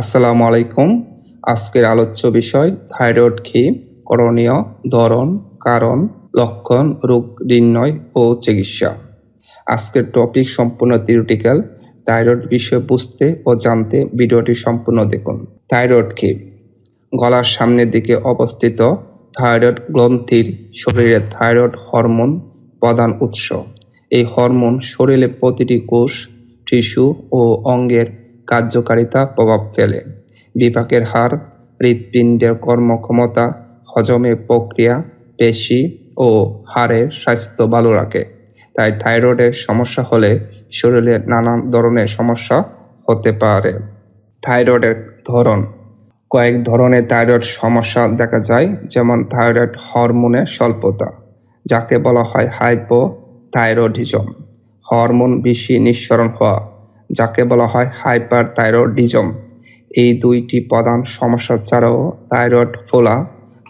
আসসালামু আলাইকুম। আজকের আলোচ্য বিষয়, থাইরয়েড কি? করণীয়, ধরন, কারণ, লক্ষণ, রোগ নির্ণয় ও চিকিৎসা। আজকের টপিক সম্পূর্ণ থিওরিটিক্যাল। থাইরয়েড বিষয়ে বুঝতে ও জানতে ভিডিওটি সম্পূর্ণ দেখুন। থাইরয়েড কি? গলার সামনের দিকে অবস্থিত থাইরয়েড গ্রন্থির শরীরে থাইরয়েড হরমোন প্রধান উৎস। এই হরমোন শরীরে প্রতিটি কোষ, টিস্যু ও অঙ্গের কার্যকারিতা প্রভাব ফেলে। বিপাকের হার, হৃৎপিণ্ডের কর্মক্ষমতা হজমের প্রক্রিয়া পেশি ও হাড়ের স্বাস্থ্য ভালো রাখে। তাই থাইরয়েডের সমস্যা হলে শরীরে নানান ধরনের সমস্যা হতে পারে। থাইরয়েডের ধরন। কয়েক ধরনের থাইরয়েড সমস্যা দেখা যায়, যেমন থাইরয়েড হরমোনের স্বল্পতা, যাকে বলা হয় হাইপো থাইরয়েডিজম হরমোন বেশি নিঃসরণ হওয়া যাকে বলা হয় হাইপার থাইরয়েডিজম এই দুইটি প্রধান সমস্যা ছাড়াও থাইরয়েড ফোলা,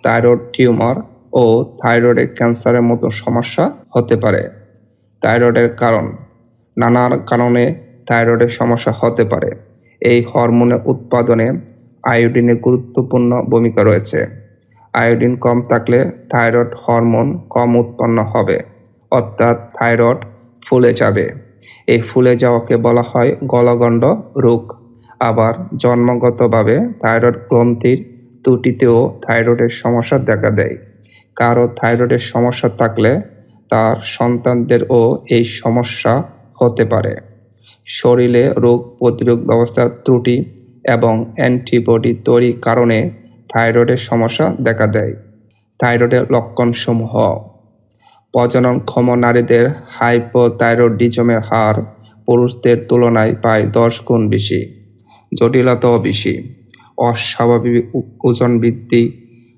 থাইরয়েড টিউমার ও থাইরয়েডের ক্যান্সারের মতো সমস্যা হতে পারে। থাইরয়েডের কারণ নানান কারণে থাইরয়েডের সমস্যা হতে পারে। এই হরমোনের উৎপাদনে আয়োডিনের গুরুত্বপূর্ণ ভূমিকা রয়েছে। আয়োডিন কম থাকলে থাইরয়েড হরমোন কম উৎপন্ন হবে, অর্থাৎ থাইরয়েড ফুলে যাবে। এই ফুলে যাওয়াকে বলা হয় গলগণ্ড রোগ। আবার জন্মগতভাবে থাইরয়েড গ্রন্থির ত্রুটিতেও থাইরয়েডের সমস্যা দেখা দেয়। কারও থাইরয়েডের সমস্যা থাকলে তার সন্তানদেরও এই সমস্যা হতে পারে। শরীরে রোগ প্রতিরোধ ব্যবস্থার ত্রুটি এবং অ্যান্টিবডি তৈরির কারণে থাইরয়েডের সমস্যা দেখা দেয়। থাইরয়েডের লক্ষণসমূহ প্রজননক্ষম নারীদের হাইপোথাইরয়েডিজমের হার পুরুষদের তুলনায় প্রায় দশ গুণ বেশি, জটিলতাও বেশি। অস্বাভাবিক ওজন বৃদ্ধি,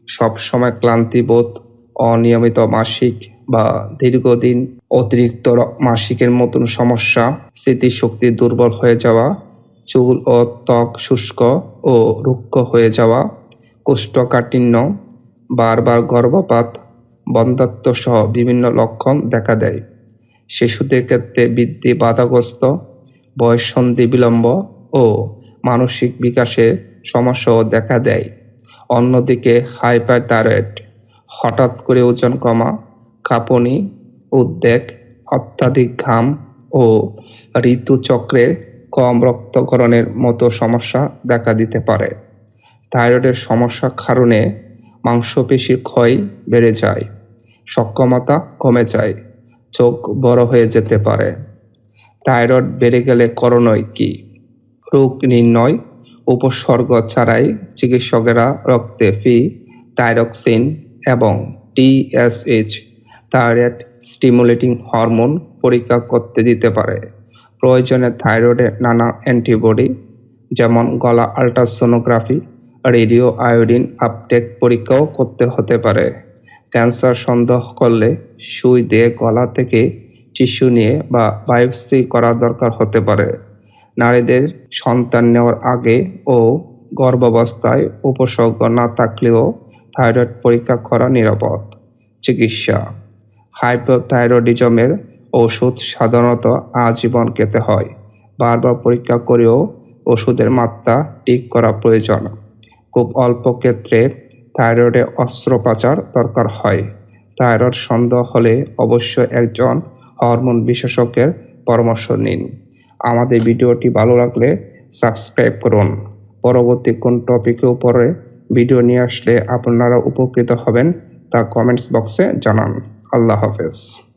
সবসময় ক্লান্তিবোধ অনিয়মিত মাসিক বা দীর্ঘদিন অতিরিক্ত মাসিকের মতন সমস্যা, স্মৃতিশক্তি দুর্বল হয়ে যাওয়া, চুল ও ত্বক শুষ্ক ও রুক্ষ হয়ে যাওয়া, কোষ্ঠকাঠিন্য, বারবার গর্ভপাত বন্ধাত্ম সহ বিভিন্ন লক্ষণ দেখা দেয়। শিশুদের ক্ষেত্রে বৃদ্ধি বাধাগ্রস্ত বয়ঃসন্ধি বিলম্ব ও মানসিক বিকাশে সমস্যাও দেখা দেয়। অন্যদিকে হাইপারথাইরয়েড, হঠাৎ করে ওজন কমা, কাঁপুনি, উদ্বেগ, অত্যাধিক ঘাম ও ঋতুচক্রের কম রক্তকরণের মতো সমস্যা দেখা দিতে পারে। থাইরয়েডের সমস্যার কারণে মাংসপেশির ক্ষয় বেড়ে যায়। সক্ষমতা কমে যায়, চোখ বড় হয়ে যেতে পারে। থাইরয়েড বেড়ে গেলে করণীয় কি? রোগ নির্ণয়, উপসর্গ ছাড়াই চিকিৎসকেরা রক্তে ফি থাইরক্সিন এবং টিএসএইচ থাইরয়েড স্টিমুলেটিং হরমোন পরীক্ষা করতে দিতে পারে। প্রয়োজনে থাইরয়েডের নানা অ্যান্টিবডি, যেমন গলা আলট্রাসোনোগ্রাফি, রেডিও আয়োডিন আপটেক পরীক্ষাও করতে হতে পারে। ক্যান্সার সন্দেহ করলে সুই দিয়ে গলা থেকে টিস্যু নিয়ে বা বায়োপসি করা দরকার হতে পারে। নারীদের সন্তান নেওয়ার আগে ও গর্ভাবস্থায় উপসর্গ না থাকলেও থাইরয়েড পরীক্ষা করা নিরাপদ। চিকিৎসা। হাইপোথাইরয়েডিজমের ওষুধ সাধারণত আজীবন খেতে হয়। বারবার পরীক্ষা করেও ওষুধের মাত্রা ঠিক করা প্রয়োজন। খুব অল্প ক্ষেত্রে থাইরয়েডে অস্ত্রোপচার দরকার হয়। থাইরয়েড সন্দেহ হলে অবশ্যই একজন হরমোন বিশেষজ্ঞের পরামর্শ নিন। আমাদের ভিডিওটি ভালো লাগলে সাবস্ক্রাইব করুন। পরবর্তী কোন টপিকের উপরে ভিডিও নিয়ে আসলে আপনারা উপকৃত হবেন তা কমেন্টস বক্সে জানান। আল্লাহ হাফেজ।